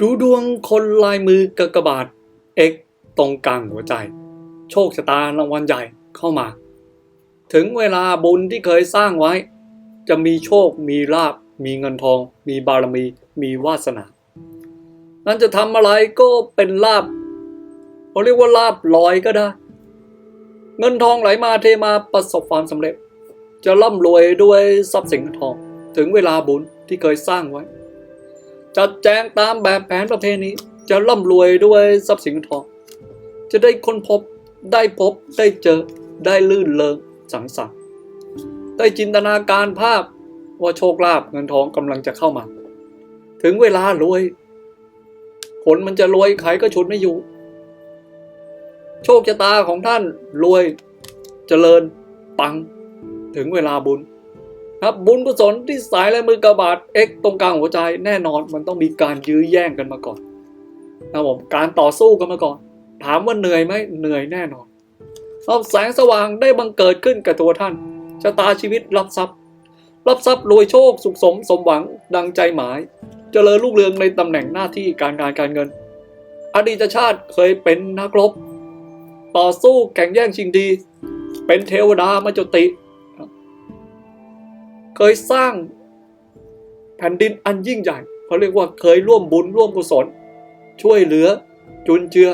ดูดวงคนลายมือกกบาท X ตรงกลางหัวใจ โชคชะตารางวัลใหญ่เข้ามา ถึงเวลาบุญที่เคยสร้างไว้ จะมีโชคมีลาบ มีเงินทอง มีบารมี มีวาสนา นั่นจะทำอะไรก็เป็นลาบเราเรียกว่าลาบลอยก็ได้ เงินทองไหลมาเทมาประสบความสำเร็จ จะร่ำรวยด้วยทรัพย์สินทอง ถึงเวลาบุญที่เคยสร้างไว้ จัดแจงตามแบบแผนประเพณีจะร่ำรวยด้วยทรัพย์สินทอง จะได้ค้นพบได้พบได้เจอได้ลื่นเลิงสังสรรค์ได้จินตนาการภาพว่าโชคลาภเงินทองกำลังจะเข้ามา ถึงเวลารวยคนมันจะรวยใครก็ชุดไม่อยู่ โชคชะตาของท่านรวยเจริญปัง ถึงเวลาบุญ ครับบุญกุศลที่สายและมือกระบาดเอ็กตรงกลางหัวใจแน่นอนมันต้องมีการยื้อแย่งกันมาก่อนนะครับผมการต่อสู้กันมาก่อน ถามว่าเหนื่อยไหมเหนื่อยแน่นอนรับแสงสว่างได้บังเกิดขึ้นกับตัวท่านชะตาชีวิตรับทรัพย์ รับทรัพย์รวยโชคสุขสมสมหวังดังใจหมายเจริญรุ่งเรืองในตำแหน่งหน้าที่การงานการเงิน อดีตชาติเคยเป็นนักรบ ต่อสู้แข่งแย่งชิงดี เป็นเทวดามาจติ เคยสร้างแผ่นดินอันยิ่งใหญ่เขาเรียกว่าเคยร่วมบุญร่วมกุศล ช่วยเหลือ จุนเจือ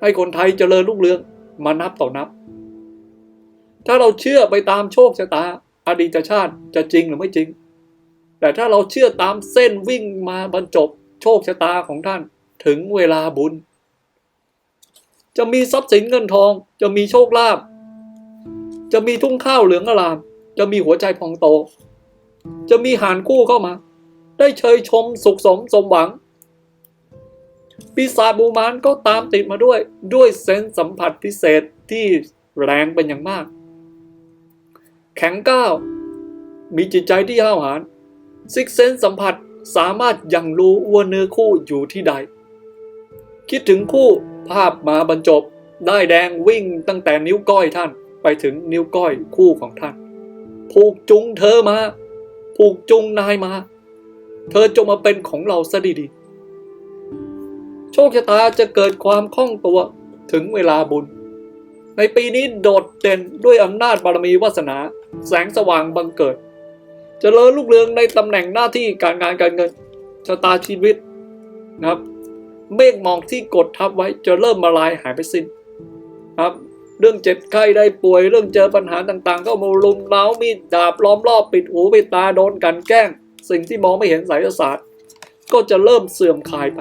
ให้คนไทยเจริญรุ่งเรืองมานับต่อนับ ถ้าเราเชื่อไปตามโชคชะตาอดีตชาติจะจริงหรือไม่จริง แต่ถ้าเราเชื่อตามเส้นวิ่งมาบรรจบโชคชะตาของท่านถึงเวลาบุญ จะมีทรัพย์สินเงินทอง จะมีโชคลาภจะมีทุ่งข้าวเหลืองอลาม จะมีหัวใจพองโต จะมีหานคู่เข้ามา ได้เชยชมสุขสมสมหวัง ปีศาจบูมานก็ตามติดมาด้วย ด้วยเซนส์สัมผัสพิเศษที่แรงเป็นอย่างมาก แข็งก้าว มีจิตใจที่ห้าวหาญซิกเซนสัมผัสสามารถยังรู้ว่าเนื้อคู่อยู่ที่ใด คิดถึงคู่ภาพมาบรรจบ ได้แดงวิ่งตั้งแต่นิ้วก้อยท่านไปถึงนิ้วก้อยคู่ของท่าน ผูกจุงเธอมา ผูกจุงนายมา เธอจงมาเป็นของเราซะดีๆ โชคชะตาจะเกิดความคล่องตัวถึงเวลาบุญ ในปีนี้โดดเด่นด้วยอำนาจบารมีวาสนา แสงสว่างบังเกิดจเจริญลูกเรืองในตำแหน่งหน้าที่การงานการเงินชะตาชีวิตนะครับ เมฆหมอกที่กดทับไว้จะเริ่มมาลายหายไปสิ้นครับ เรื่องเจ็บไข้ได้ป่วยเรื่องเจอปัญหาต่างๆ ก็มาลุมเล้ามีดดาบล้อมรอบปิดหูปิดตาโดนกันแกล้ง สิ่งที่มองไม่เห็นไสยศาสตร์ ก็จะเริ่มเสื่อมคลายไป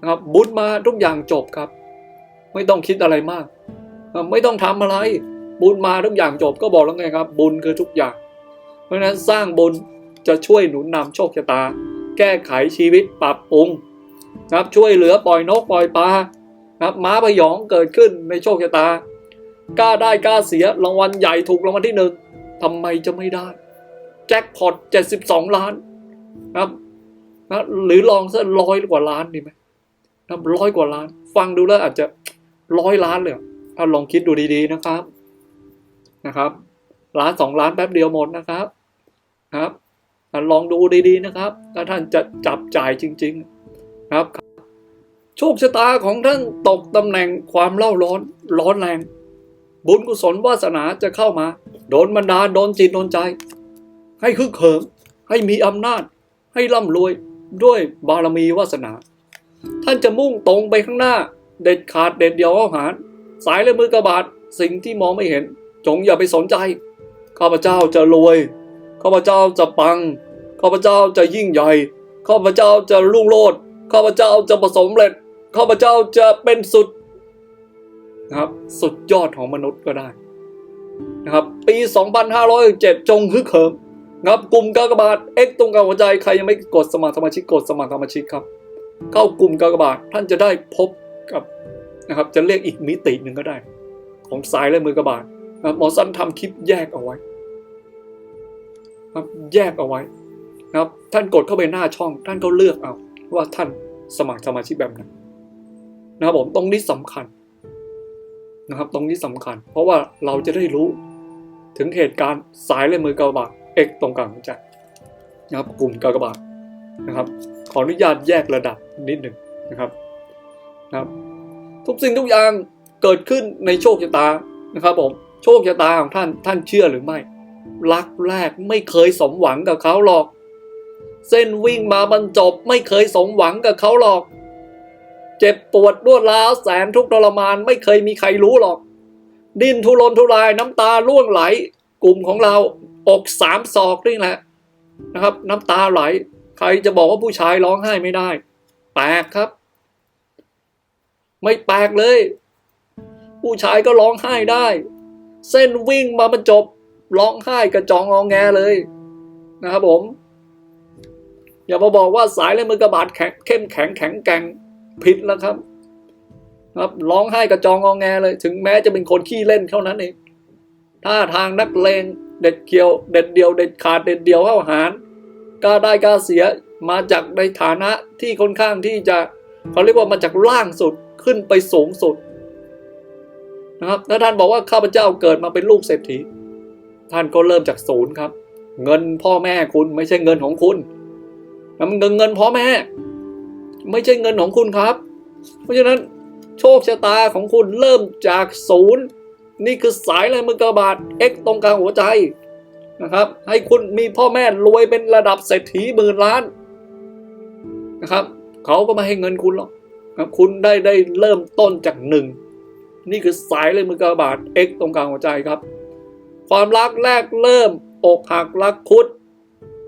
นะครับบุญมาทุกอย่างจบครับ ไม่ต้องคิดอะไรมาก ไม่ต้องทำอะไร บุญมาทุกอย่างจบก็บอกแล้วไงครับ บุญคือทุกอย่าง เพราะฉะนั้นสร้างบุญจะช่วยหนุนนำโชคชะตา แก้ไขชีวิตปรับปรุงนะครับช่วยเหลือปล่อยนกปล่อยปลา นะครับม้าพยองเกิดขึ้นในโชคชะตากล้าได้กล้าเสียรางวัลใหญ่ถูกรางวัลที่หนึ่งทำไมจะไม่ได้ แจ็คพอต72ล้านนะครับนะหรือลองสักร้อยกว่าล้านดีไหมนะร้อยกว่าล้าน ฟังดูแล้วอาจจะร้อยล้านเลยถ้าลองคิดดูดีๆนะครับนะครับล้านสองล้านแป๊บเดียวหมดนะครับครับลองดูดีๆนะครับถ้าท่านจะจับจ่ายจริง ๆ ครับ คชะตาของท่านตกตำแหน่งความเล่าร้อนร้อนแรง บุญกุศลวาสนาจะเข้ามา โดนบันดาลโดนจิตโดนใจ ให้คึกเขิมให้มีอำนาจ ให้ร่ำรวยด้วยบารมีวาสนา ท่านจะมุ่งตรงไปข้างหน้า เด็ดขาดเด็ดเดียวอาหาร สายและมือกระบาดสิ่งที่มองไม่เห็น จงอย่าไปสนใจข้าพเจ้าจะรวยข้าพเจ้าจะปังข้าพเจ้าจะยิ่งใหญ่ข้าพเจ้าจะรุ่งโรจน์ข้าพเจ้าจะประสบเร็จ ข้าพเจ้าจะเป็นสุดนะครับ สุดยอดของมนุษย์ก็ได้นะครับ ปี 2507จงฮึกเหิมนะครับกลุ่มกากบาท X ตรงกลางหัวใจใครยังไม่กดสมัครสมาชิกกดสมัครสมาชิกครับ เข้ากลุ่มกากบาทท่านจะได้พบกับนะครับ จะเรียกอีกมิติหนึ่งก็ได้ ของสายและมือกระบาดนะหมอสั้นทำคลิปแยกเอาไว้ครับแยกเอาไว้นะครับ ท่านกดเข้าไปหน้าช่อง ท่านก็เลือกเอาว่าท่านสมัครสมาชิกแบบไหน นะครับผมตรงนี้สำคัญนะครับ ตรงนี้สำคัญ เพราะว่าเราจะได้รู้ถึงเหตุการณ์สายและมือกระบาดเอกตรงกลางหัวใจนะครับ กลุ่มกากบาทนะครับ ขออนุญาตแยกระดับนิดหนึ่งนะครับนะครับ ทุกสิ่งทุกอย่างเกิดขึ้นในโชคชะตานะครับผมโชคชะตาของท่านท่านเชื่อหรือไม่รักแรกไม่เคยสมหวังกับเขาหรอก เส้นวิ่งมาบรรจบไม่เคยสมหวังกับเขาหรอก เจ็บปวดรวดร้าวแสนทุกข์ทรมานไม่เคยมีใครรู้หรอก ดิ้นทุรนทุรายน้ำตาร่วงไหล กลุ่มของเราอกสามศอกนี่แหละนะครับ น้ำตาไหล ใครจะบอกว่าผู้ชายร้องไห้ไม่ได้ แปลกครับ ไม่แปลกเลย ผู้ชายก็ร้องไห้ได้ เส้นวิ่งมาบรรจบร้องไห้กระจองงองแงเลยนะครับผม อย่ามาบอกว่าสายและมือกระบาดแข็งเข้มแข็งแข็งแกร่ง ผิดแล้วครับครับร้องไห้กระจองงอแงเลย ถึงแม้จะเป็นคนขี้เล่นเท่านั้นเองถ้าทางนักเลงเด็ดเคียว เด็ดเดียว เด็ดขาดเด็ดเดียวเข้าหารกล้าได้กล้าเสียมาจากในฐานะที่ค่อนข้างที่จะเขาเรียกว่ามาจากล่างสุดขึ้นไปสูงสุดนะครับถ้าท่านบอกว่าข้าพเจ้าเกิดมาเป็นลูกเศรษฐี ท่านก็เริ่มจากศูนย์ครับ เงินพ่อแม่คุณไม่ใช่เงินของคุณนะมันเงินเงินพ่อแม่ ไม่ใช่เงินของคุณครับ เพราะฉะนั้นโชคชะตาของคุณเริ่มจากศูนย์นี่คือสายลายมือกระบาด X ตรงกลางหัวใจนะครับ ให้คุณมีพ่อแม่รวยเป็นระดับเศรษฐีหมื่นล้านนะครับเขาก็ไม่ให้เงินคุณหรอกครับคุณได้ได้เริ่มต้นจากหนึ่งนี่คือสายเลยมือกระบาด X ตรงกลางหัวใจครับ ความรักแรกเริ่มอกหักรักคุด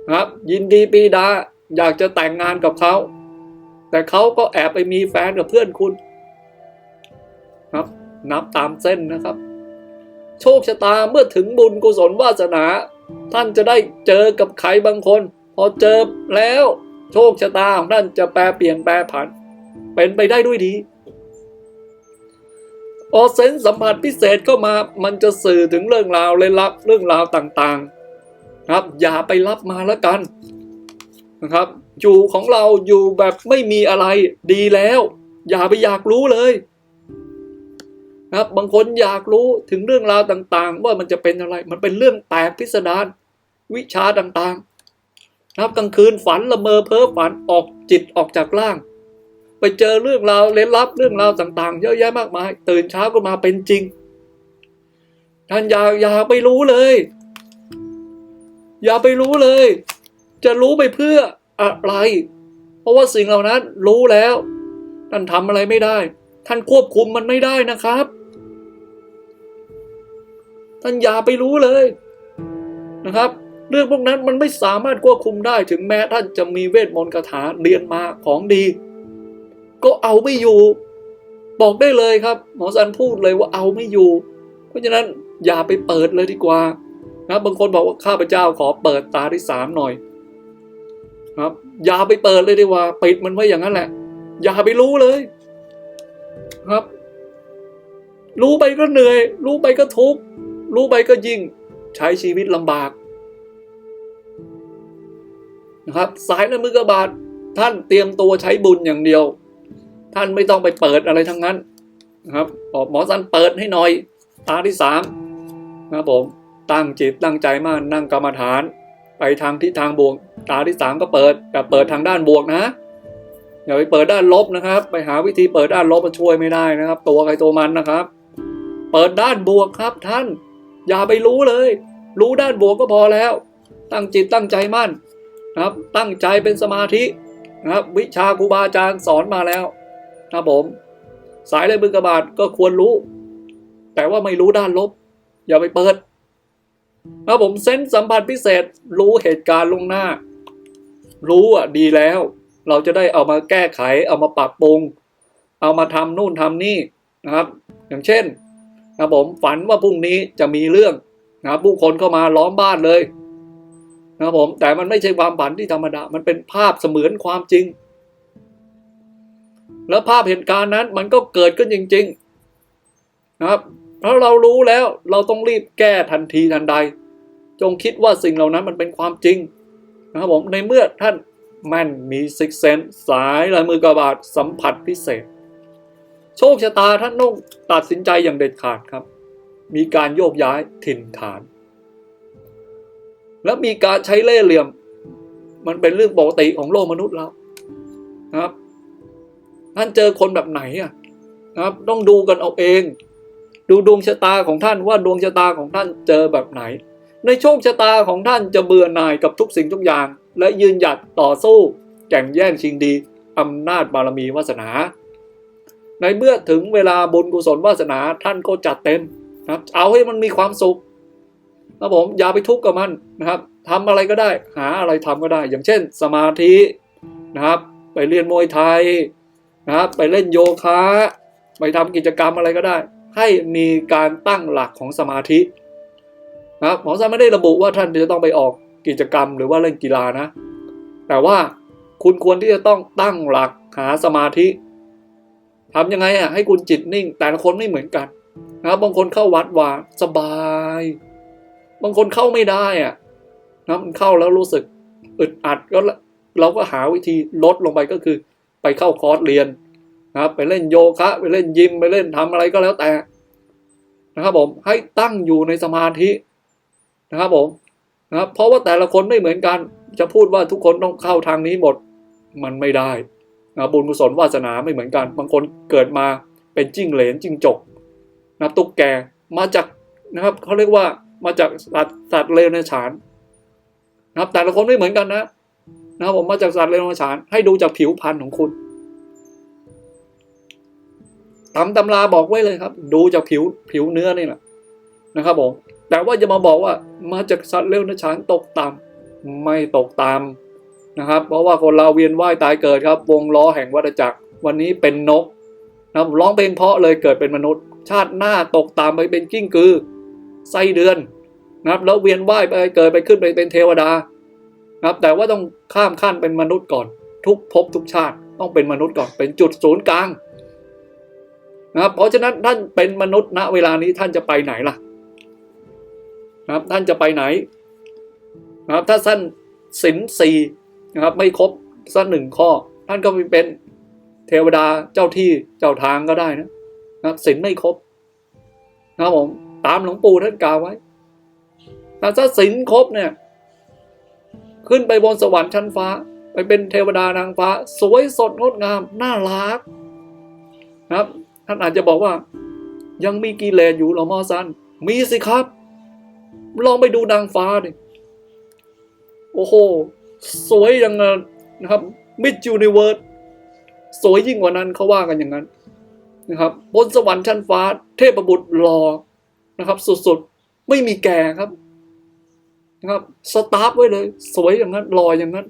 นะครับ ยินดีปีดาอยากจะแต่งงานกับเขา แต่เขาก็แอบไปมีแฟนกับเพื่อนคุณครับนับตามเส้นนะครับ โชคชะตาเมื่อถึงบุญกุศลวาสนา ท่านจะได้เจอกับใครบางคน พอเจอแล้ว โชคชะตาของท่านจะแปลเปลี่ยนแปลผัน เป็นไปได้ด้วยดีพอเซนสัมผัสพิเศษเข้ามา มันจะสื่อถึงเรื่องราวเลยลับเรื่องราวต่างๆ ครับ อย่าไปรับมาแล้วกันนะครับ อยู่ของเราอยู่แบบไม่มีอะไรดีแล้ว อย่าไปอยากรู้เลยนะครับบางคนอยากรู้ถึงเรื่องราวต่าง ๆ ว่ามันจะเป็นอะไร มันเป็นเรื่องแปลกพิสดารวิชาต่างๆนะครับกลางคืนฝันละเมอเพ้อฝันออกจิตออกจากร่าง ไปเจอเรื่องราวเล้นลับเรื่องราวต่าง ๆ เยอะแยะมากมาย ตื่นเช้าก็มาเป็นจริง ท่านอย่าอย่าไปรู้เลย อย่าไปรู้เลย จะรู้ไปเพื่อ อะไร เพราะว่าสิ่งเหล่านั้นรู้แล้ว ท่านทำอะไรไม่ได้ ท่านควบคุมมันไม่ได้นะครับ ท่านอย่าไปรู้เลยนะครับ เรื่องพวกนั้นมันไม่สามารถควบคุมได้ถึงแม้ท่านจะมีเวทมนต์คาถาเรียนมาของดี ก็เอาไม่อยู่ บอกได้เลยครับหมอสันพูดเลยว่าเอาไม่อยู่ เพราะฉะนั้นอย่าไปเปิดเลยดีกว่านะบางคนบอกว่าข้าพเจ้าขอเปิดตาที่สามหน่อย ครับ อย่าไปเปิดเลยดีกว่า ปิดมันไว้อย่างนั้นแหละ อย่าไปรู้เลย ครับ รู้ไปก็เหนื่อย รู้ไปก็ทุกข์รู้ไปก็ยิ่ง ใช้ชีวิตลำบากนะครับสายในมือกระบาดท่านเตรียมตัวใช้บุญอย่างเดียว ท่านไม่ต้องไปเปิดอะไรทั้งนั้นนะครับบอกหมอสันเปิดให้หน่อย ตาที่สามนะครับผมตั้งจิตตั้งใจมากนั่งกรรมฐาน ไปทางทิศทางบวก ตาที่สามก็เปิด แต่เปิดทางด้านบวกนะอย่าไปเปิดด้านลบนะครับ ไปหาวิธีเปิดด้านลบมาช่วยไม่ได้นะครับ ตัวใครตัวมันนะครับ เปิดด้านบวกครับท่าน อย่าไปรู้เลย รู้ด้านบวกก็พอแล้ว ตั้งจิตตั้งใจมั่นนะครับ ตั้งใจเป็นสมาธินะครับ วิชาครูบาอาจารย์สอนมาแล้วนะครับผม สายเลยมือกระบาดก็ควรรู้ แต่ว่าไม่รู้ด้านลบ อย่าไปเปิด นะผมเซนส์สัมผัสพิเศษรู้เหตุการณ์ล่วงหน้า รู้อะดีแล้ว เราจะได้เอามาแก้ไข เอามาปรับปรุง เอามาทำนู่นทำนี่นะครับ อย่างเช่นนะผมฝันว่าพรุ่งนี้จะมีเรื่องนะผู้คนเข้ามาล้อมบ้านเลยนะผมแต่มันไม่ใช่ความฝันที่ธรรมดา มันเป็นภาพเสมือนความจริง แล้วภาพเหตุการณ์นั้นมันก็เกิดขึ้นจริง ๆ นะครับ เพราะเรารู้แล้วเราต้องรีบแก้ทันทีทันใด จงคิดว่าสิ่งเหล่านั้นมันเป็นความจริงนะครับผมในเมื่อท่านแม่นมีซิกเซนสายลายมือกระบาดสัมผัสพิเศษ โชคชะตาท่านต้องตัดสินใจอย่างเด็ดขาดครับ มีการโยกย้ายถิ่นฐาน และมีการใช้เล่ห์เหลี่ยม มันเป็นเรื่องปกติของโลกมนุษย์เรานะครับท่านเจอคนแบบไหนอะนะครับ ต้องดูกันเอาเอง ดูดวงชะตาของท่านว่าดวงชะตาของท่านเจอแบบไหน ในโชคชะตาของท่านจะเบื่อหน่ายกับทุกสิ่งทุกอย่าง และยืนหยัดต่อสู้แข่งแย่งชิงดีอำนาจบารมีวาสนา ในเมื่อถึงเวลาบุญกุศลวาสนาท่านก็จัดเต็มนะครับ เอาให้มันมีความสุขนะผมอย่าไปทุกข์กับมันนะครับทำอะไรก็ได้หาอะไรทำก็ได้ อย่างเช่น สมาธินะครับ ไปเรียนมวยไทยนะครับ ไปเล่นโยคะ ไปทำกิจกรรมอะไรก็ได้ ให้มีการตั้งหลักของสมาธินะหมอซาไม่ได้ระบุว่าท่านจะต้องไปออกกิจกรรมหรือว่าเล่นกีฬานะ แต่ว่าคุณควรที่จะต้องตั้งหลักหาสมาธิทำยังไงอะให้คุณจิตนิ่ง แต่ละคนไม่เหมือนกันนะครับบางคนเข้าวัดว่าสบาย บางคนเข้าไม่ได้อะนะมันเข้าแล้วรู้สึกอึดอัดก็เราก็หาวิธีลดลงไปก็คือ ไปเข้าคอร์สเรียน นะครับ ไปเล่นโยคะ ไปเล่นยิมไปเล่นทำอะไรก็แล้วแต่นะครับผมให้ตั้งอยู่ในสมาธินะครับผมนะครับ เพราะว่าแต่ละคนไม่เหมือนกัน จะพูดว่าทุกคนต้องเข้าทางนี้หมดมันไม่ได้นะบุญกุศลวาสนาไม่เหมือนกัน บางคนเกิดมาเป็นจิ้งเหลนจิ้งจกนะตุ๊กแกมาจากนะครับเขาเรียกว่ามาจากสัตว์สัตว์เลวในฉานนะครับแต่ละคนไม่เหมือนกันนะนะครับผมมาจากสัตว์เลวในฉานให้ดูจากผิวพรรณของคุณ ตำตำราบอกไว้เลยครับ ดูจากผิวผิวเนื้อนี่แหละนะครับผมแต่ว่าจะมาบอกว่ามาจากสัตว์เลวในฉานตกต่ำไม่ตกต่ำนะครับ เพราะว่าคนเราเวียนว่ายตายเกิดครับ วงล้อแห่งวัฏจักร วันนี้เป็นนกนะครับร้องเพลงเพราะเลยเกิดเป็นมนุษย์ ชาติหน้าตกต่ำไปเป็นกิ้งกือไส้เดือนนะครับ แล้วเวียนว่ายไปเกิดไปขึ้นไปเป็นเทวดานะครับ แต่ว่าต้องข้ามขั้นเป็นมนุษย์ก่อน ทุกภพทุกชาติต้องเป็นมนุษย์ก่อนเป็นจุดศูนย์กลาง นะครับเพราะฉะนั้นท่านเป็นมนุษย์ณเวลานี้ท่านจะไปไหนล่ะนะครับท่านจะไปไหนนะครับถ้าท่านสินสี่นะครับไม่ครบสักหนึ่งข้อ ท่านก็ไปเป็นเทวดาเจ้าที่เจ้าทางก็ได้นะนะครับสินไม่ครบนะครับผมตามหลวงปู่ท่านกล่าวไว้แต่ถ้าสินครบเนี่ยขึ้นไปบนสวรรค์ชั้นฟ้า ไปเป็นเทวดานางฟ้า สวยสดงดงามน่ารักนะครับ ท่านอาจจะบอกว่า ยังมีกิเลสอยู่หรอมอซัน มีสิครับ ลองไปดูนางฟ้าดิโอ้โห สวยอย่างนั้นนะครับมิดจูนิเวิร์สสวยยิ่งกว่านั้นเขาว่ากันอย่างนั้น นะครับบนสวรรค์ชั้นฟ้า เทพบุตรรอนะครับสุดๆไม่มีแก่ครับนะครับสตาร์ฟไว้เลย สวยอย่างนั้นรออย่างนั้น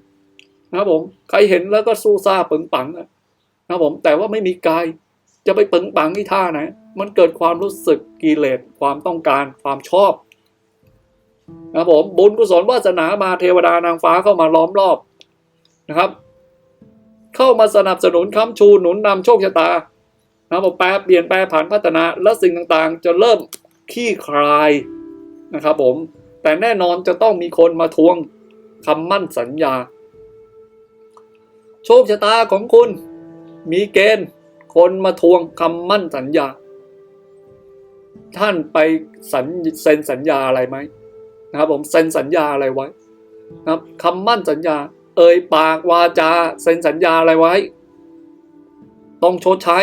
นะครับผม ใครเห็นแล้วก็สู้ซาปึงปังนะครับผม แต่ว่าไม่มีกาย จะไปปึงปังที่ท่าไหนมันเกิดความรู้สึกกิเลสความต้องการความชอบนะครับผมบุญกุศลวาสนามาเทวดานางฟ้าเข้ามาล้อมรอบนะครับ เข้ามาสนับสนุนค้ำชูหนุนนำโชคชะตานะครับผมแปลเปลี่ยนแปลผันพัฒนาและสิ่งต่างๆ จะเริ่มขี้คลายนะครับผมแต่แน่นอนจะต้องมีคนมาทวงคำมั่นสัญญา โชคชะตาของคุณมีเกณฑ์ คนมาทวงคำมั่นสัญญา ท่านไปสัญเซ็นสัญญาอะไรไหมนะครับผมเซ็นสัญญาอะไรไว้นะครับคำมั่นสัญญา เอ่ยปากวาจาเซ็นสัญญาอะไรไว้ ต้องชดใช้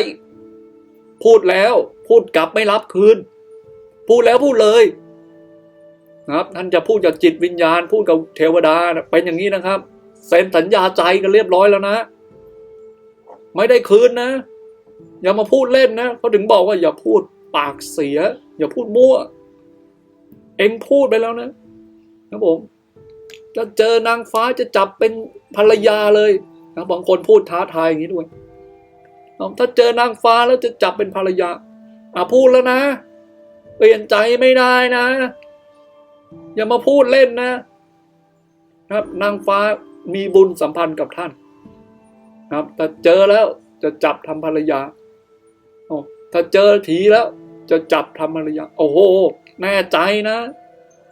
พูดแล้วพูดกลับไม่รับคืน พูดแล้วพูดเลยนะครับท่านจะพูดกับจิตวิญญาณ พูดกับเทวดาเป็นอย่างนี้นะครับเซ็นสัญญาใจกันเรียบร้อยแล้วนะ ไม่ได้คืนนะ อย่ามาพูดเล่นนะเขาถึงบอกว่าอย่าพูดปากเสีย อย่าพูดมั่ว เอ็งพูดไปแล้วนะครับผมจะเจอนางฟ้าจะจับเป็นภรรยาเลยนะบางคนพูดท้าทายอย่างนี้ด้วยถ้าเจอนางฟ้าแล้วจะจับเป็นภรรยาอะพูดแล้วนะ เปลี่ยนใจไม่ได้นะ อย่ามาพูดเล่นนะ ครับ นางฟ้ามีบุญสัมพันธ์กับท่าน ครับ แต่เจอแล้ว จะจับทำภรรยาถ้าเจอถีแล้ว จะจับทำภรรยา โอ้โห แน่ใจนะ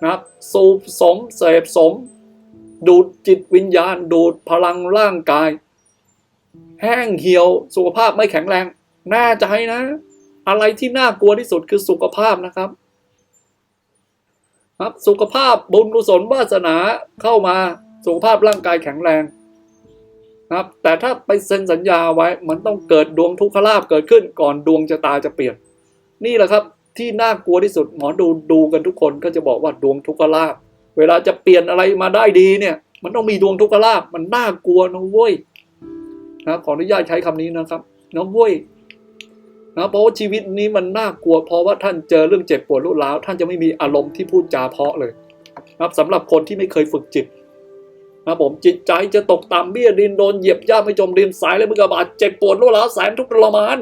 นะสูบสมเสพสม ดูดจิตวิญญาณ ดูดพลังร่างกาย แห้งเหี่ยวสุขภาพไม่แข็งแรง แน่ใจนะ อะไรที่น่ากลัวที่สุดคือสุขภาพนะครับครับ สุขภาพบุญกุศลวาสนาเข้ามาสุขภาพร่างกายแข็งแรง นะครับ แต่ถ้าไปเซ็นสัญญาไว้มันต้องเกิดดวงทุกขลาภเกิดขึ้น ก่อนดวงชะตาจะเปลี่ยน นี่แหละครับที่น่ากลัวที่สุดหมอดูดูกันทุกคนก็จะบอกว่าดวงทุกขลาภเวลาจะเปลี่ยนอะไรมาได้ดีเนี่ย มันต้องมีดวงทุกขลาภมันน่ากลัวนะเว้ยนะขออนุญาตใช้คำนี้นะครับนะเว้ยนะเพราะว่าชีวิตนี้มันน่ากลัว เพราะว่าท่านเจอเรื่องเจ็บปวดรุนแรงท่านจะไม่มีอารมณ์ที่พูดจาเพาะเลยนะครับสำหรับคนที่ไม่เคยฝึกจิต นะผมจิตใจจะตกต่ำเบี้ยดินโดนเหยียบย่ำให้จมดินสายและมือกระบาดเจ็บปวดรุนแรงแสนทุกข์ทรมาน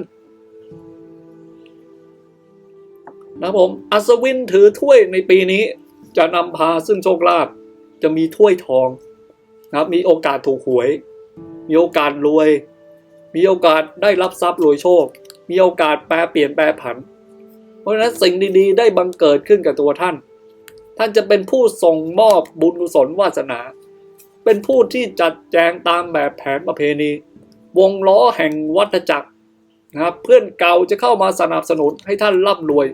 นะผมอัศวินถือถ้วยในปีนี้ จะนำพาซึ่งโชคลาภจะมีถ้วยทองนะครับมีโอกาสถูกหวย มีโอกาสรวย มีโอกาสได้รับทรัพย์รวยโชค มีโอกาสแปลเปลี่ยนแปลผัน เพราะฉะนั้นสิ่งดีๆ ได้บังเกิดขึ้นกับตัวท่าน ท่านจะเป็นผู้ส่งมอบบุญกุศลวาสนา เป็นผู้ที่จัดแจงตามแบบแผนประเพณี วงล้อแห่งวัฏจักรนะครับเพื่อนเก่าจะเข้ามาสนับสนุนให้ท่านร่ำรวย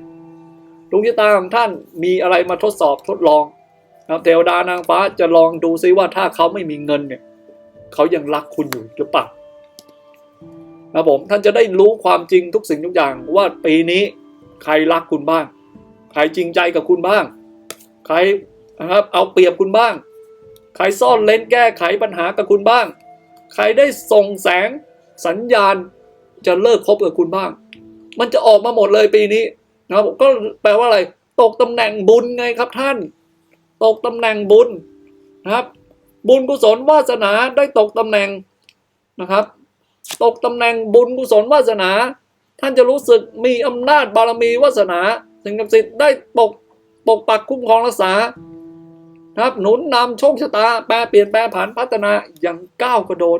ดวงชะตาของท่านมีอะไรมาทดสอบทดลองนะครับเทวดานางฟ้าจะลองดูซิว่าถ้าเขาไม่มีเงินเนี่ยเขายังรักคุณอยู่หรือเปล่านะผมท่านจะได้รู้ความจริงทุกสิ่งทุกอย่างว่าปีนี้ใครรักคุณบ้าง ใครจริงใจกับคุณบ้าง ใครนะครับเอาเปรียบคุณบ้าง ใครซ่อนเลนแก้ไขปัญหากับคุณบ้าง ใครได้ส่งแสงสัญญาณจะเลิกคบกับคุณบ้าง มันจะออกมาหมดเลยปีนี้นะครับก็แปลว่าอะไร ตกตำแหน่งบุญไงครับท่าน ตกตำแหน่งบุญนะครับ บุญกุศลวาสนาได้ตกตำแหน่งนะครับ ตกตำแหน่งบุญกุศลวาสนา ท่านจะรู้สึกมีอำนาจบารมีวาสนา สิ่งศักดิ์สิทธิ์ได้ปกปกปักคุ้มครองรักษา นะครับหนุนนำโชคชะตา แปลเปลี่ยนแปลผันพัฒนาอย่างก้าวกระโดด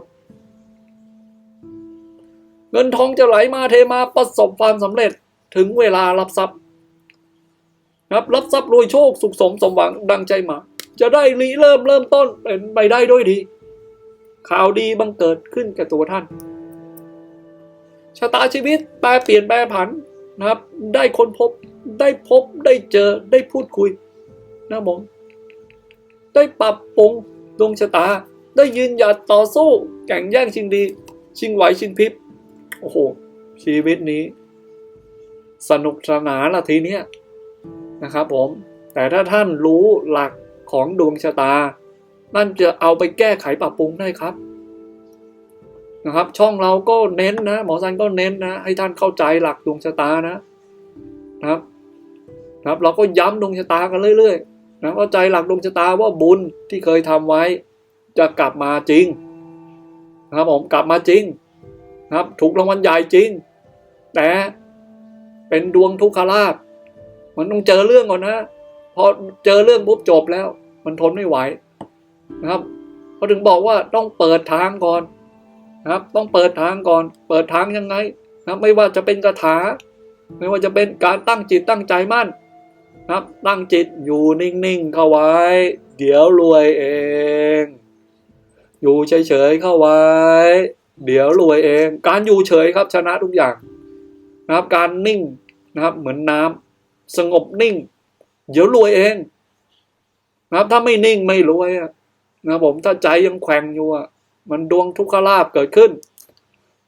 เงินทองจะไหลมาเทมาประสบความสำเร็จถึงเวลารับทรัพย์นะครับรับทรัพย์รวยโชคสุขสมสมหวังดังใจหมา จะได้ริเริ่มเริ่มต้นเป็นไปได้ด้วยดี ข่าวดีบังเกิดขึ้นกับตัวท่านชะตาชีวิตแปลเปลี่ยนแปลผันนะครับ ได้ค้นพบได้พบได้เจอได้พูดคุยนะผม ได้ปรับปรุงดวงชะตา ได้ยืนหยัดต่อสู้ แข่งแย่งชิงดี ชิงไหวชิงพริบ โอ้โห ชีวิตนี้ สนุกสนานละทีเนี้ยนะครับผม แต่ถ้าท่านรู้หลักของดวงชะตา นั่นจะเอาไปแก้ไขปรับปรุงได้ครับนะครับ ช่องเราก็เน้นนะ หมอซันก็เน้นนะ ให้ท่านเข้าใจหลักดวงชะตานะ นะครับนะครับ เราก็ย้ำดวงชะตากันเรื่อย ๆ นะเข้าใจหลักดวงชะตาว่าบุญที่เคยทำไว้ จะกลับมาจริงนะครับผมกลับมาจริงนะครับถูกรางวัลใหญ่จริง แต่เป็นดวงทุกขลาภมันต้องเจอเรื่องก่อนนะพอเจอเรื่องปุ๊บจบแล้ว มันทนไม่ไหวนะครับเขาถึงบอกว่าต้องเปิดทางก่อนนะครับ ต้องเปิดทางก่อน เปิดทางยังไงนะไม่ว่าจะเป็นคาถา ไม่ว่าจะเป็นการตั้งจิตตั้งใจมั่น นะครับตั้งจิตอยู่นิ่งๆเข้าไว้ เดี๋ยวรวยเอง อยู่เฉยๆเข้าไว้ เดี๋ยวรวยเอง การอยู่เฉยครับชนะทุกอย่างนะครับ การนิ่งนะครับ เหมือนน้ำสงบนิ่ง เดี๋ยวรวยเองนะครับ ถ้าไม่นิ่งไม่รวยนะครับผมถ้าใจยังแขว่งอยู่อะมันดวงทุกขลาบเกิดขึ้น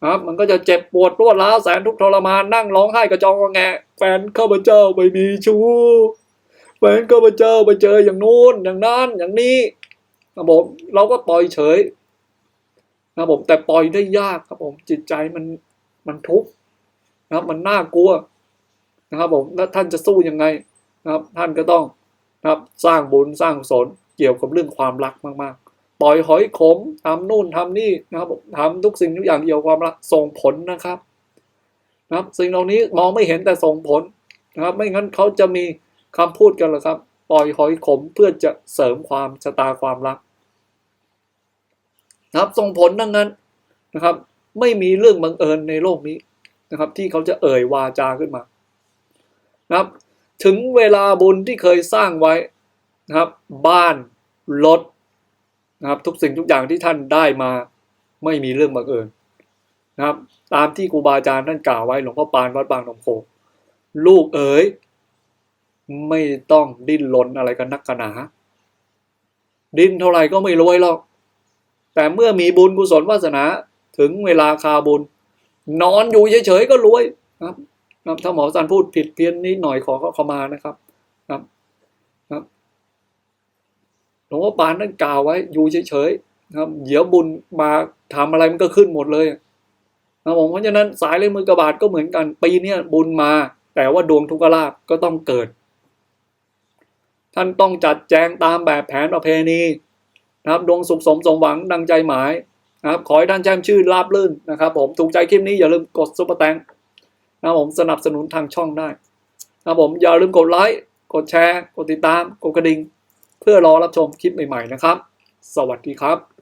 ครับมันก็จะเจ็บปวดรวดร้าวแสนทุกทรมานนั่งร้องไห้กระจองกระแงแฟนข้าพเจ้าไม่มีชู้แฟนข้าพเจ้าไปเจออย่างนู้นอย่างนั้นอย่างนี้นะครับผมเราก็ปล่อยเฉยนะครับผมแต่ปล่อยได้ยากครับผมจิตใจมันมันทุกข์นะครับ มันน่ากลัวนะครับผมแล้วท่านจะสู้ยังไงนะครับ ท่านก็ต้องนะครับสร้างบุญสร้างกุศลเกี่ยวกับเรื่องความรักมากๆ ปล่อยหอยขมทำนู่นทำนี่นะครับทำทุกสิ่งทุกอย่างเกี่ยวกับความรักส่งผลนะครับนะครับ สิ่งเหล่านี้มองไม่เห็นแต่ส่งผลนะครับ ไม่งั้นเขาจะมีคำพูดกันหรอครับ ปล่อยหอยขมเพื่อจะเสริมความชะตาความรักนะครับส่งผลดังนั้นนะครับ ไม่มีเรื่องบังเอิญในโลกนี้นะครับ ที่เขาจะเอ่ยวาจาขึ้นมานะครับ ถึงเวลาบุญที่เคยสร้างไว้นะครับ บ้านรถ นะครับ ทุกสิ่งทุกอย่างที่ท่านได้มาไม่มีเรื่องบังเอิญนะครับ ตามที่ครูบาอาจารย์ท่านกล่าวไว้หลวงพ่อปานวัดบางนมโคลูกเอ๋ยไม่ต้องดิ้นรนอะไรกันนักกันหนาดิ้นเท่าไหร่ก็ไม่รวยหรอก แต่เมื่อมีบุญกุศลวาสนาถึงเวลาคาบุญ นอนอยู่เฉยๆก็รวยครับครับถ้าหมอสันพูดผิดเพี้ยนนิดหน่อยขอเขามานะครับ ครับ ครับ หลวงพ่อปานนั่นกล่าวไว้ อยู่เฉยๆนะครับเดี๋ยวบุญมาทำอะไรมันก็ขึ้นหมดเลยนะผมเพราะฉะนั้นสายเลยมือกระบาดก็เหมือนกัน ปีเนี้ยบุญมา แต่ว่าดวงทุกขลาภก็ต้องเกิด ท่านต้องจัดแจงตามแบบแผนประเพณีนะครับดวงสุขสมสมหวังดังใจหมายนะครับขอให้ท่านแจ้มชื่นราบลื่นนะครับ ผมถูกใจคลิปนี้อย่าลืมกดซุปเปอร์แตงนะครับผมสนับสนุนทางช่องได้นะครับผมอย่าลืมกดไลค์กดแชร์ กดติดตาม กดกระดิ่ง เพื่อรอรับชมคลิปใหม่ๆนะครับ สวัสดีครับ